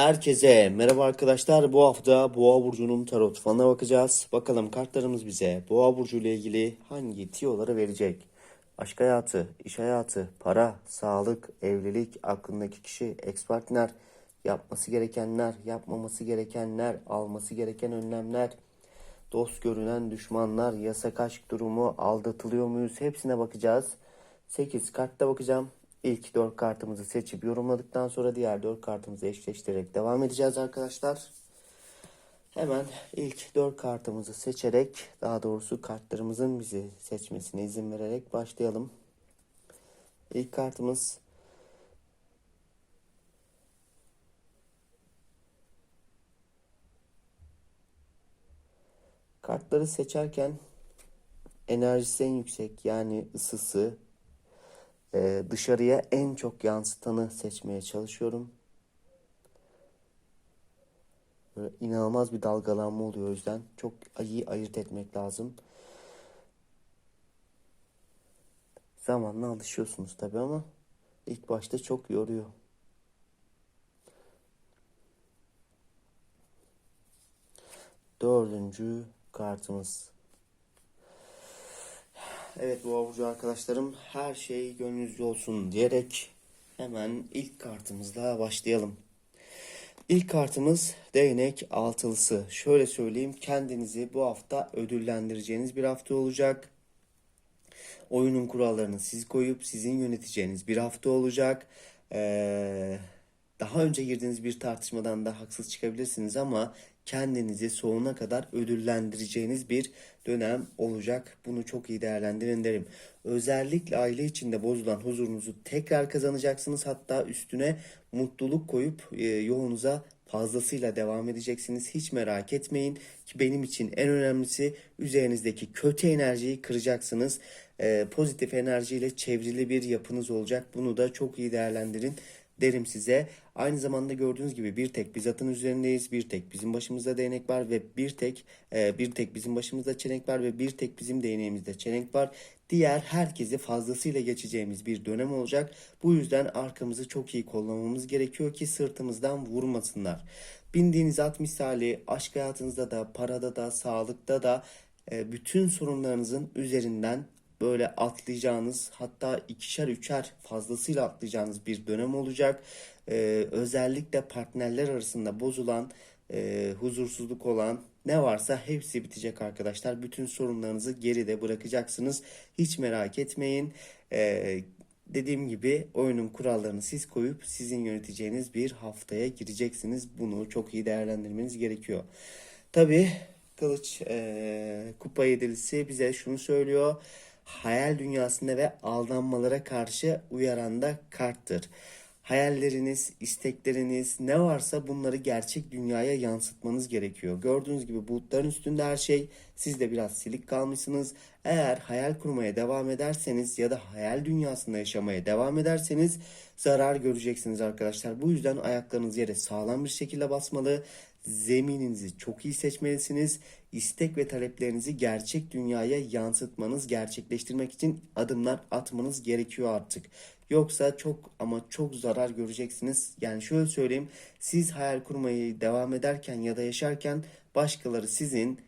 Herkese merhaba arkadaşlar. Bu hafta Boğa burcunun tarot falına bakacağız. Bakalım kartlarımız bize Boğa burcu ile ilgili hangi tiyoları verecek? Aşk hayatı, iş hayatı, para, sağlık, evlilik, aklındaki kişi, ex partner, yapması gerekenler, yapmaması gerekenler, alması gereken önlemler, dost görünen düşmanlar, yasak aşk durumu, aldatılıyor muyuz? Hepsine bakacağız. 8 kartta bakacağım. İlk 4 kartımızı seçip yorumladıktan sonra diğer 4 kartımızı eşleştirerek devam edeceğiz arkadaşlar. Hemen ilk 4 kartımızı seçerek daha doğrusu kartlarımızın bizi seçmesine izin vererek başlayalım. İlk kartımız Kartları seçerken enerjisi en yüksek yani ısısı e, dışarıya en çok yansıtanı seçmeye çalışıyorum. Böyle inanılmaz bir dalgalanma oluyor o yüzden çok iyi ayırt etmek lazım. Zamanla alışıyorsunuz tabi ama ilk başta çok yoruyor. Dördüncü kartımız. Evet bu burcu arkadaşlarım her şey gönlünüzce olsun diyerek hemen ilk kartımızla başlayalım. İlk kartımız değnek altılısı. Şöyle söyleyeyim kendinizi bu hafta ödüllendireceğiniz bir hafta olacak. Oyunun kurallarını siz koyup sizin yöneteceğiniz bir hafta olacak. Ee, daha önce girdiğiniz bir tartışmadan da haksız çıkabilirsiniz ama kendinizi sonuna kadar ödüllendireceğiniz bir dönem olacak. Bunu çok iyi değerlendirin derim. Özellikle aile içinde bozulan huzurunuzu tekrar kazanacaksınız. Hatta üstüne mutluluk koyup e, yolunuza fazlasıyla devam edeceksiniz. Hiç merak etmeyin ki benim için en önemlisi üzerinizdeki kötü enerjiyi kıracaksınız. E, pozitif enerjiyle çevrili bir yapınız olacak. Bunu da çok iyi değerlendirin derim size. Aynı zamanda gördüğünüz gibi bir tek biz atın üzerindeyiz. Bir tek bizim başımızda değnek var ve bir tek e, bir tek bizim başımızda çelenk var ve bir tek bizim değneğimizde çelenk var. Diğer herkesi fazlasıyla geçeceğimiz bir dönem olacak. Bu yüzden arkamızı çok iyi kollamamız gerekiyor ki sırtımızdan vurmasınlar. Bindiğiniz at misali aşk hayatınızda da, parada da, sağlıkta da e, bütün sorunlarınızın üzerinden böyle atlayacağınız hatta ikişer üçer fazlasıyla atlayacağınız bir dönem olacak. Ee, özellikle partnerler arasında bozulan, e, huzursuzluk olan ne varsa hepsi bitecek arkadaşlar. Bütün sorunlarınızı geride bırakacaksınız. Hiç merak etmeyin. Ee, dediğim gibi oyunun kurallarını siz koyup sizin yöneteceğiniz bir haftaya gireceksiniz. Bunu çok iyi değerlendirmeniz gerekiyor. Tabii Kılıç e, Kupa Yedilisi bize şunu söylüyor hayal dünyasında ve aldanmalara karşı uyaran da karttır. Hayalleriniz, istekleriniz ne varsa bunları gerçek dünyaya yansıtmanız gerekiyor. Gördüğünüz gibi bulutların üstünde her şey. Siz de biraz silik kalmışsınız. Eğer hayal kurmaya devam ederseniz ya da hayal dünyasında yaşamaya devam ederseniz zarar göreceksiniz arkadaşlar. Bu yüzden ayaklarınız yere sağlam bir şekilde basmalı. Zemininizi çok iyi seçmelisiniz. İstek ve taleplerinizi gerçek dünyaya yansıtmanız, gerçekleştirmek için adımlar atmanız gerekiyor artık. Yoksa çok ama çok zarar göreceksiniz. Yani şöyle söyleyeyim. Siz hayal kurmayı devam ederken ya da yaşarken başkaları sizin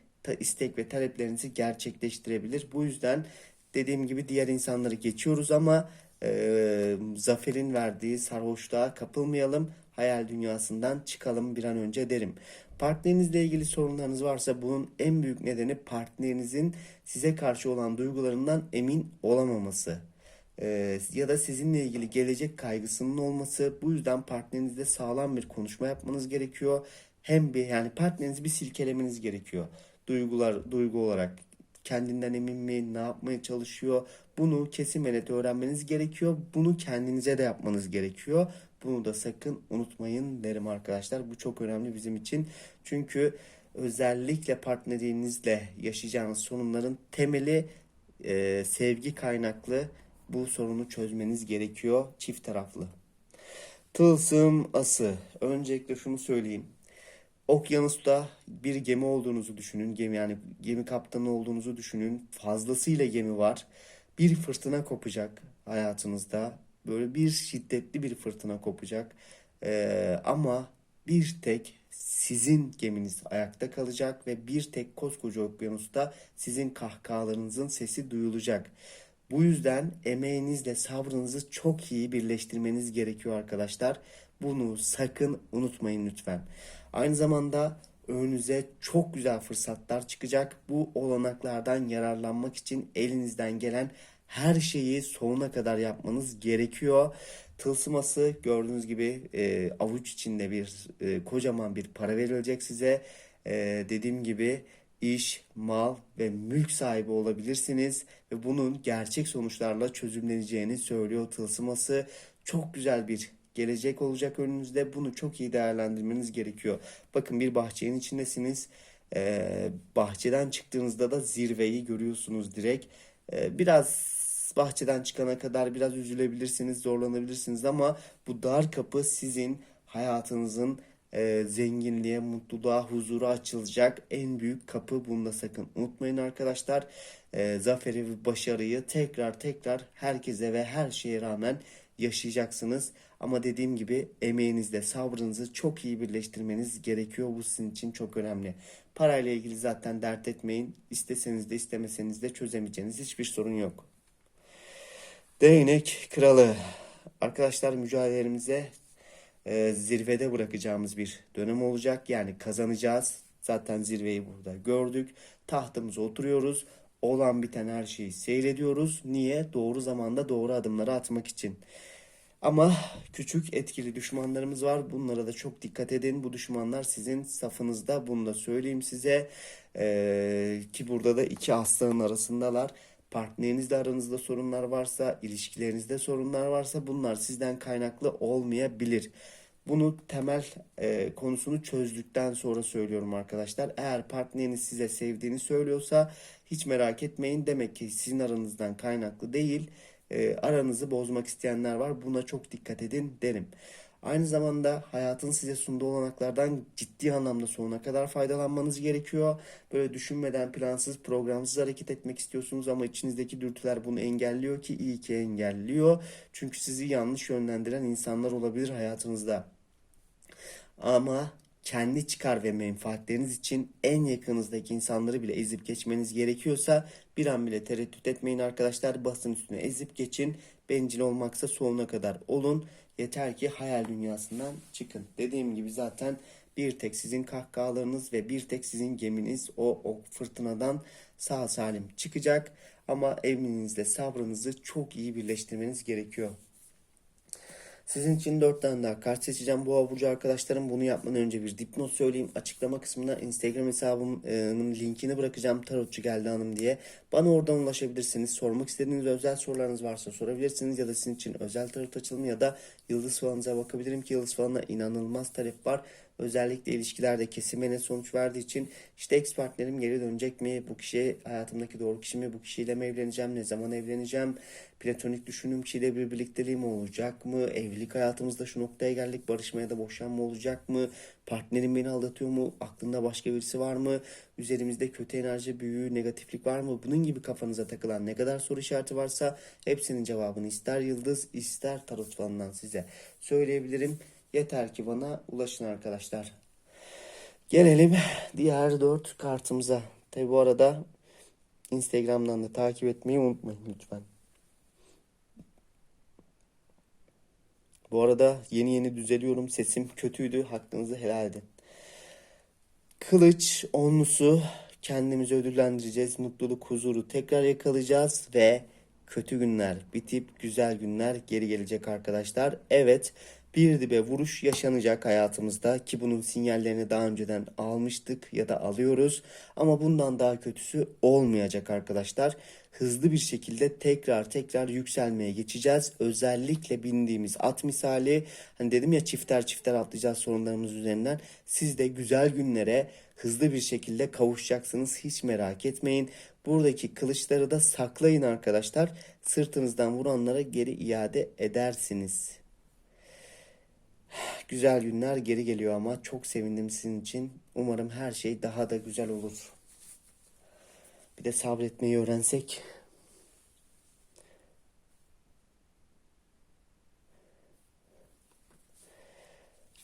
istek ve taleplerinizi gerçekleştirebilir. Bu yüzden dediğim gibi diğer insanları geçiyoruz ama e, zaferin verdiği sarhoşluğa kapılmayalım. Hayal dünyasından çıkalım bir an önce derim. Partnerinizle ilgili sorunlarınız varsa bunun en büyük nedeni partnerinizin size karşı olan duygularından emin olamaması. Ee, ya da sizinle ilgili gelecek kaygısının olması. Bu yüzden partnerinizle sağlam bir konuşma yapmanız gerekiyor. Hem bir yani partnerinizi bir silkelemeniz gerekiyor. Duygular duygu olarak kendinden emin mi, ne yapmaya çalışıyor? Bunu kesin ve net öğrenmeniz gerekiyor. Bunu kendinize de yapmanız gerekiyor. Bunu da sakın unutmayın derim arkadaşlar. Bu çok önemli bizim için. Çünkü özellikle partnerinizle yaşayacağınız sorunların temeli e, sevgi kaynaklı. Bu sorunu çözmeniz gerekiyor çift taraflı. Tılsım ası. Öncelikle şunu söyleyeyim. Okyanusta bir gemi olduğunuzu düşünün. Gemi yani gemi kaptanı olduğunuzu düşünün. Fazlasıyla gemi var. Bir fırtına kopacak hayatınızda. Böyle bir şiddetli bir fırtına kopacak. Ee, ama bir tek sizin geminiz ayakta kalacak ve bir tek koskoca okyanusta sizin kahkahalarınızın sesi duyulacak. Bu yüzden emeğinizle sabrınızı çok iyi birleştirmeniz gerekiyor arkadaşlar. Bunu sakın unutmayın lütfen. Aynı zamanda önünüze çok güzel fırsatlar çıkacak. Bu olanaklardan yararlanmak için elinizden gelen her şeyi sonuna kadar yapmanız gerekiyor. Tılsıması gördüğünüz gibi e, avuç içinde bir e, kocaman bir para verilecek size. E, dediğim gibi iş, mal ve mülk sahibi olabilirsiniz ve bunun gerçek sonuçlarla çözümleneceğini söylüyor tılsıması. Çok güzel bir gelecek olacak önünüzde. Bunu çok iyi değerlendirmeniz gerekiyor. Bakın bir bahçenin içindesiniz. Ee, bahçeden çıktığınızda da zirveyi görüyorsunuz direkt. Ee, biraz bahçeden çıkana kadar biraz üzülebilirsiniz, zorlanabilirsiniz ama bu dar kapı sizin hayatınızın e, zenginliğe, mutluluğa, huzura açılacak en büyük kapı. Bunu da sakın unutmayın arkadaşlar. E, zaferi ve başarıyı tekrar tekrar herkese ve her şeye rağmen yaşayacaksınız. Ama dediğim gibi emeğinizle sabrınızı çok iyi birleştirmeniz gerekiyor. Bu sizin için çok önemli. Parayla ilgili zaten dert etmeyin. İsteseniz de istemeseniz de çözemeyeceğiniz hiçbir sorun yok. Değnek Kralı. Arkadaşlar mücadelemize e, zirvede bırakacağımız bir dönem olacak. Yani kazanacağız. Zaten zirveyi burada gördük. Tahtımıza oturuyoruz. Olan biten her şeyi seyrediyoruz. Niye? Doğru zamanda doğru adımları atmak için. Ama küçük etkili düşmanlarımız var. Bunlara da çok dikkat edin. Bu düşmanlar sizin safınızda. Bunu da söyleyeyim size. Ee, ki burada da iki aslanın arasındalar. Partnerinizle aranızda sorunlar varsa, ilişkilerinizde sorunlar varsa bunlar sizden kaynaklı olmayabilir. Bunu temel e, konusunu çözdükten sonra söylüyorum arkadaşlar. Eğer partneriniz size sevdiğini söylüyorsa hiç merak etmeyin. Demek ki sizin aranızdan kaynaklı değil. E, aranızı bozmak isteyenler var. Buna çok dikkat edin derim. Aynı zamanda hayatın size sunduğu olanaklardan ciddi anlamda sonuna kadar faydalanmanız gerekiyor. Böyle düşünmeden plansız, programsız hareket etmek istiyorsunuz ama içinizdeki dürtüler bunu engelliyor ki iyi ki engelliyor. Çünkü sizi yanlış yönlendiren insanlar olabilir hayatınızda. Ama kendi çıkar ve menfaatleriniz için en yakınızdaki insanları bile ezip geçmeniz gerekiyorsa bir an bile tereddüt etmeyin arkadaşlar. Basın üstüne ezip geçin. Bencil olmaksa sonuna kadar olun. Yeter ki hayal dünyasından çıkın. Dediğim gibi zaten bir tek sizin kahkahalarınız ve bir tek sizin geminiz o, o fırtınadan sağ salim çıkacak. Ama eminizle sabrınızı çok iyi birleştirmeniz gerekiyor. Sizin için 4 tane daha kart seçeceğim. Bu burcu arkadaşlarım bunu yapmadan önce bir dipnot söyleyeyim. Açıklama kısmına Instagram hesabımın linkini bırakacağım. Tarotçu geldi hanım diye. Bana oradan ulaşabilirsiniz. Sormak istediğiniz özel sorularınız varsa sorabilirsiniz. Ya da sizin için özel tarot açılımı ya da yıldız falanıza bakabilirim ki yıldız falına inanılmaz talep var. Özellikle ilişkilerde kesime net sonuç verdiği için işte ex partnerim geri dönecek mi? Bu kişi hayatımdaki doğru kişi mi? Bu kişiyle mi evleneceğim? Ne zaman evleneceğim? Platonik düşündüğüm kişiyle bir birlikteliğim olacak mı? Evlilik hayatımızda şu noktaya geldik. Barışmaya da boşanma olacak mı? Partnerim beni aldatıyor mu? Aklında başka birisi var mı? Üzerimizde kötü enerji, büyü, negatiflik var mı? Bunun gibi kafanıza takılan ne kadar soru işareti varsa hepsinin cevabını ister yıldız ister tarot falından size söyleyebilirim. Yeter ki bana ulaşın arkadaşlar. Gelelim diğer dört kartımıza. Tabi bu arada Instagram'dan da takip etmeyi unutmayın lütfen. Bu arada yeni yeni düzeliyorum. Sesim kötüydü. Hakkınızı helal edin. Kılıç onlusu kendimizi ödüllendireceğiz. Mutluluk, huzuru tekrar yakalayacağız ve kötü günler bitip güzel günler geri gelecek arkadaşlar. Evet bir dibe vuruş yaşanacak hayatımızda ki bunun sinyallerini daha önceden almıştık ya da alıyoruz. Ama bundan daha kötüsü olmayacak arkadaşlar. Hızlı bir şekilde tekrar tekrar yükselmeye geçeceğiz. Özellikle bindiğimiz at misali hani dedim ya çifter çifter atlayacağız sorunlarımız üzerinden. Siz de güzel günlere hızlı bir şekilde kavuşacaksınız. Hiç merak etmeyin. Buradaki kılıçları da saklayın arkadaşlar. Sırtınızdan vuranlara geri iade edersiniz. Güzel günler geri geliyor ama çok sevindim sizin için. Umarım her şey daha da güzel olur. Bir de sabretmeyi öğrensek.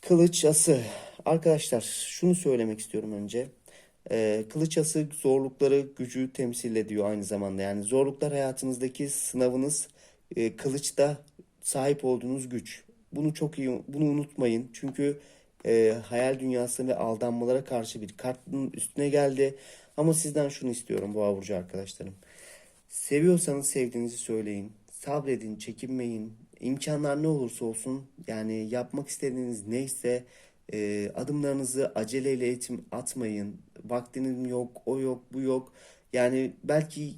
Kılıç ası. Arkadaşlar şunu söylemek istiyorum önce. Ee, kılıç ası zorlukları, gücü temsil ediyor aynı zamanda. Yani zorluklar hayatınızdaki sınavınız, e, kılıçta sahip olduğunuz güç. Bunu çok iyi, bunu unutmayın. Çünkü e, hayal dünyası ve aldanmalara karşı bir kartın üstüne geldi. Ama sizden şunu istiyorum Boğa burcu arkadaşlarım. Seviyorsanız sevdiğinizi söyleyin. Sabredin, çekinmeyin. İmkanlar ne olursa olsun yani yapmak istediğiniz neyse e, adımlarınızı aceleyle etim atmayın. Vaktinim yok, o yok, bu yok. Yani belki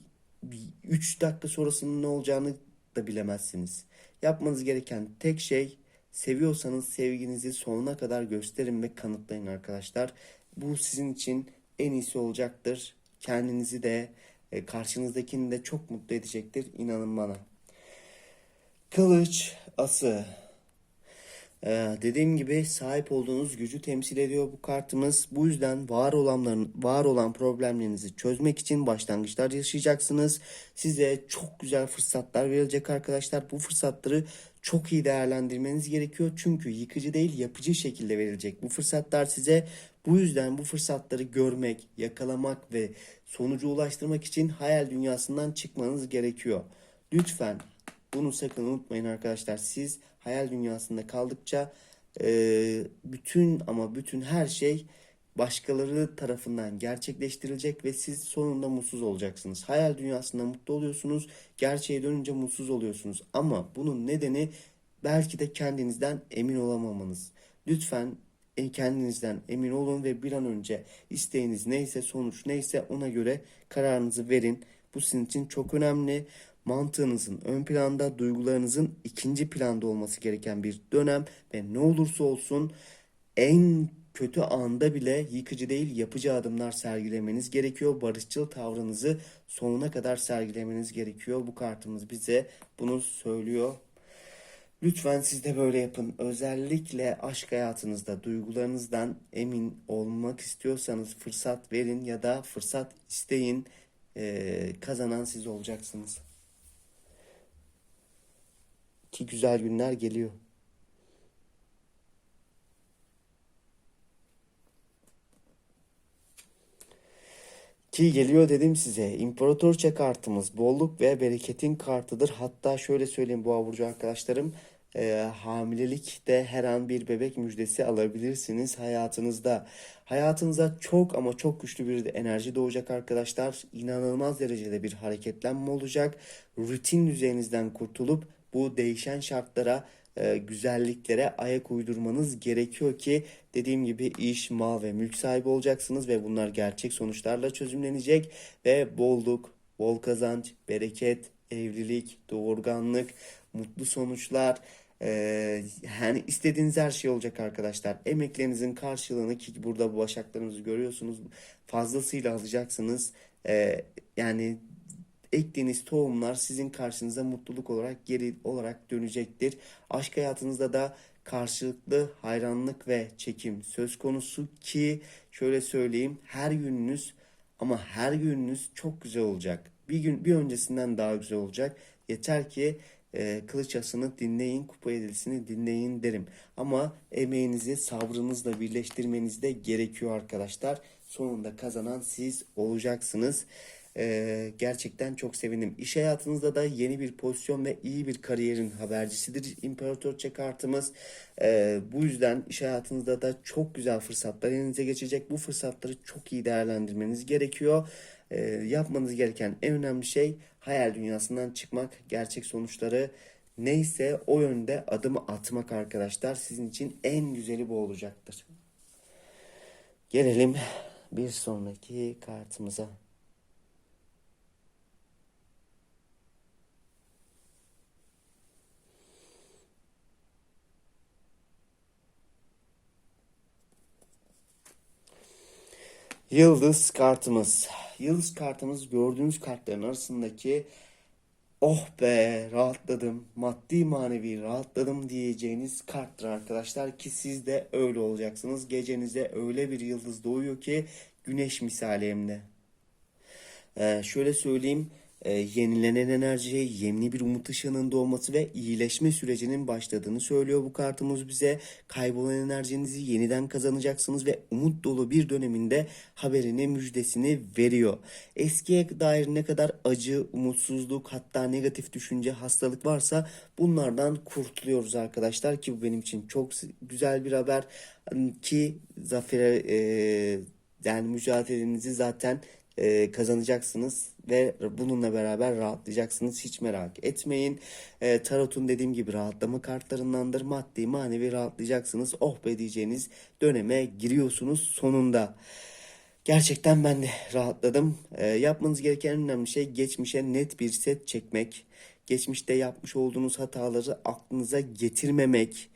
3 dakika sonrasının ne olacağını da bilemezsiniz. Yapmanız gereken tek şey seviyorsanız sevginizi sonuna kadar gösterin ve kanıtlayın arkadaşlar. Bu sizin için en iyisi olacaktır. Kendinizi de e, karşınızdakini de çok mutlu edecektir. İnanın bana. Kılıç ası. Ee, dediğim gibi sahip olduğunuz gücü temsil ediyor bu kartımız. Bu yüzden var olanların var olan problemlerinizi çözmek için başlangıçlar yaşayacaksınız. Size çok güzel fırsatlar verilecek arkadaşlar. Bu fırsatları çok iyi değerlendirmeniz gerekiyor. Çünkü yıkıcı değil yapıcı şekilde verilecek bu fırsatlar size. Bu yüzden bu fırsatları görmek, yakalamak ve sonuca ulaştırmak için hayal dünyasından çıkmanız gerekiyor. Lütfen bunu sakın unutmayın arkadaşlar. Siz hayal dünyasında kaldıkça bütün ama bütün her şey başkaları tarafından gerçekleştirilecek ve siz sonunda mutsuz olacaksınız. Hayal dünyasında mutlu oluyorsunuz, gerçeğe dönünce mutsuz oluyorsunuz. Ama bunun nedeni belki de kendinizden emin olamamanız. Lütfen e, kendinizden emin olun ve bir an önce isteğiniz neyse, sonuç neyse ona göre kararınızı verin. Bu sizin için çok önemli mantığınızın ön planda, duygularınızın ikinci planda olması gereken bir dönem ve ne olursa olsun en kötü anda bile yıkıcı değil yapıcı adımlar sergilemeniz gerekiyor. Barışçıl tavrınızı sonuna kadar sergilemeniz gerekiyor. Bu kartımız bize bunu söylüyor. Lütfen siz de böyle yapın. Özellikle aşk hayatınızda duygularınızdan emin olmak istiyorsanız fırsat verin ya da fırsat isteyin. Ee, kazanan siz olacaksınız. Ki güzel günler geliyor. Ki geliyor dedim size. İmparatorça kartımız bolluk ve bereketin kartıdır. Hatta şöyle söyleyeyim bu burcu arkadaşlarım. E, hamilelikte her an bir bebek müjdesi alabilirsiniz hayatınızda. Hayatınıza çok ama çok güçlü bir enerji doğacak arkadaşlar. İnanılmaz derecede bir hareketlenme olacak. Rutin düzeninizden kurtulup bu değişen şartlara, e, güzelliklere ayak uydurmanız gerekiyor ki dediğim gibi iş, mal ve mülk sahibi olacaksınız ve bunlar gerçek sonuçlarla çözümlenecek ve bolluk, bol kazanç, bereket, evlilik, doğurganlık, mutlu sonuçlar, ee, yani istediğiniz her şey olacak arkadaşlar. Emeklerinizin karşılığını ki burada bu başaklarınızı görüyorsunuz fazlasıyla alacaksınız. Ee, yani ektiğiniz tohumlar sizin karşınıza mutluluk olarak geri olarak dönecektir. Aşk hayatınızda da karşılıklı hayranlık ve çekim söz konusu ki şöyle söyleyeyim her gününüz ama her gününüz çok güzel olacak. Bir gün bir öncesinden daha güzel olacak. Yeter ki e, kılıç dinleyin, kupa edilisini dinleyin derim. Ama emeğinizi sabrınızla birleştirmeniz de gerekiyor arkadaşlar. Sonunda kazanan siz olacaksınız. Ee, gerçekten çok sevindim. İş hayatınızda da yeni bir pozisyon ve iyi bir kariyerin habercisidir İmparatorça kartımız. Ee, bu yüzden iş hayatınızda da çok güzel fırsatlar elinize geçecek. Bu fırsatları çok iyi değerlendirmeniz gerekiyor. Ee, yapmanız gereken en önemli şey hayal dünyasından çıkmak, gerçek sonuçları neyse o yönde adımı atmak arkadaşlar. Sizin için en güzeli bu olacaktır. Gelelim bir sonraki kartımıza. Yıldız kartımız. Yıldız kartımız gördüğünüz kartların arasındaki oh be rahatladım, maddi manevi rahatladım diyeceğiniz karttır arkadaşlar ki siz de öyle olacaksınız. Gecenize öyle bir yıldız doğuyor ki güneş misali hem de. Ee, şöyle söyleyeyim e, yenilenen enerji, yeni bir umut ışığının doğması ve iyileşme sürecinin başladığını söylüyor bu kartımız bize. Kaybolan enerjinizi yeniden kazanacaksınız ve umut dolu bir döneminde haberini, müjdesini veriyor. Eskiye dair ne kadar acı, umutsuzluk, hatta negatif düşünce, hastalık varsa bunlardan kurtuluyoruz arkadaşlar ki bu benim için çok güzel bir haber ki zafere e, yani mücadelenizi zaten e, kazanacaksınız ve bununla beraber rahatlayacaksınız. Hiç merak etmeyin. E, tarotun dediğim gibi rahatlama kartlarındandır. Maddi manevi rahatlayacaksınız. Oh be diyeceğiniz döneme giriyorsunuz sonunda. Gerçekten ben de rahatladım. E, yapmanız gereken en önemli şey geçmişe net bir set çekmek. Geçmişte yapmış olduğunuz hataları aklınıza getirmemek.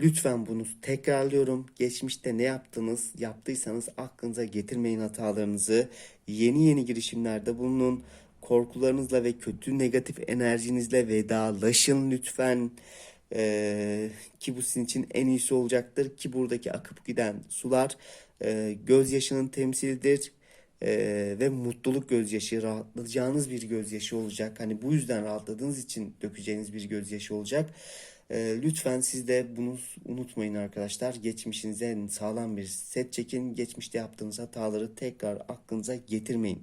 Lütfen bunu tekrarlıyorum. Geçmişte ne yaptınız, yaptıysanız aklınıza getirmeyin hatalarınızı. Yeni yeni girişimlerde bulunun. Korkularınızla ve kötü negatif enerjinizle vedalaşın lütfen. Ee, ki bu sizin için en iyisi olacaktır. Ki buradaki akıp giden sular e, gözyaşının temsilidir. Ee, ve mutluluk gözyaşı, rahatlayacağınız bir gözyaşı olacak. Hani bu yüzden rahatladığınız için dökeceğiniz bir gözyaşı olacak. Ee, lütfen siz de bunu unutmayın arkadaşlar. Geçmişinize sağlam bir set çekin. Geçmişte yaptığınız hataları tekrar aklınıza getirmeyin.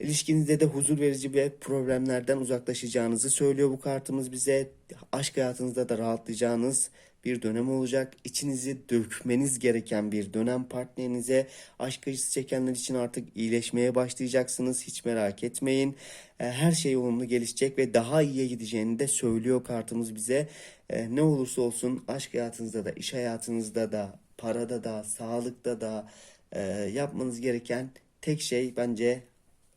İlişkinizde de huzur verici ve problemlerden uzaklaşacağınızı söylüyor bu kartımız bize. Aşk hayatınızda da rahatlayacağınız bir dönem olacak. İçinizi dökmeniz gereken bir dönem partnerinize. Aşk acısı çekenler için artık iyileşmeye başlayacaksınız. Hiç merak etmeyin. E, Her şey olumlu gelişecek ve daha iyiye gideceğini de söylüyor kartımız bize. E, Ne olursa olsun aşk hayatınızda da, iş hayatınızda da, parada da, sağlıkta da e, yapmanız gereken tek şey bence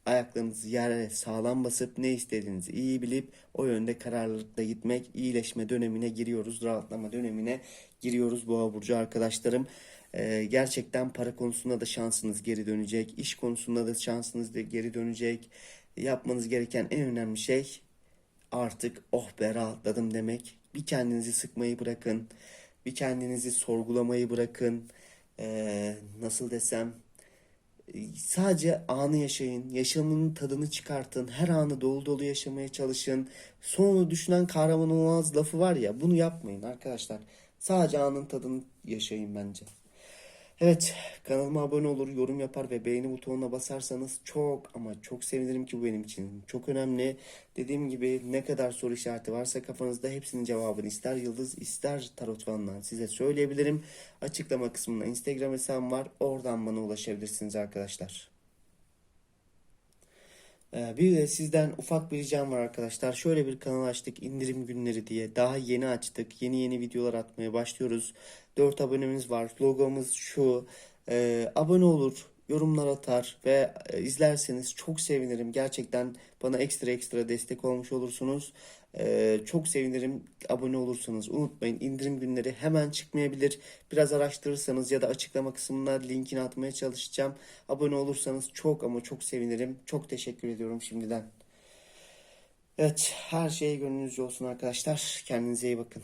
ayaklarınızı yere sağlam basıp ne istediğinizi iyi bilip o yönde kararlılıkla gitmek iyileşme dönemine giriyoruz. Rahatlama dönemine giriyoruz boğa burcu arkadaşlarım. Ee, gerçekten para konusunda da şansınız geri dönecek. iş konusunda da şansınız da geri dönecek. Yapmanız gereken en önemli şey artık oh be rahatladım demek. Bir kendinizi sıkmayı bırakın. Bir kendinizi sorgulamayı bırakın. Ee, nasıl desem Sadece anı yaşayın, yaşamın tadını çıkartın, her anı dolu dolu yaşamaya çalışın. Sonunu düşünen kahraman olmaz lafı var ya, bunu yapmayın arkadaşlar. Sadece anın tadını yaşayın bence. Evet, kanalıma abone olur, yorum yapar ve beğeni butonuna basarsanız çok ama çok sevinirim ki bu benim için çok önemli. Dediğim gibi ne kadar soru işareti varsa kafanızda hepsinin cevabını ister yıldız ister tarot fanından size söyleyebilirim. Açıklama kısmında Instagram hesabım var. Oradan bana ulaşabilirsiniz arkadaşlar. Ee, Bir de sizden ufak bir ricam var arkadaşlar. Şöyle bir kanal açtık indirim günleri diye. Daha yeni açtık. Yeni yeni videolar atmaya başlıyoruz. 4 abonemiz var. Logomuz şu. Ee, abone olur, yorumlar atar ve e, izlerseniz çok sevinirim. Gerçekten bana ekstra ekstra destek olmuş olursunuz. Ee, çok sevinirim abone olursanız. Unutmayın indirim günleri hemen çıkmayabilir. Biraz araştırırsanız ya da açıklama kısmına linkini atmaya çalışacağım. Abone olursanız çok ama çok sevinirim. Çok teşekkür ediyorum şimdiden. Evet her şey gönlünüzce olsun arkadaşlar. Kendinize iyi bakın.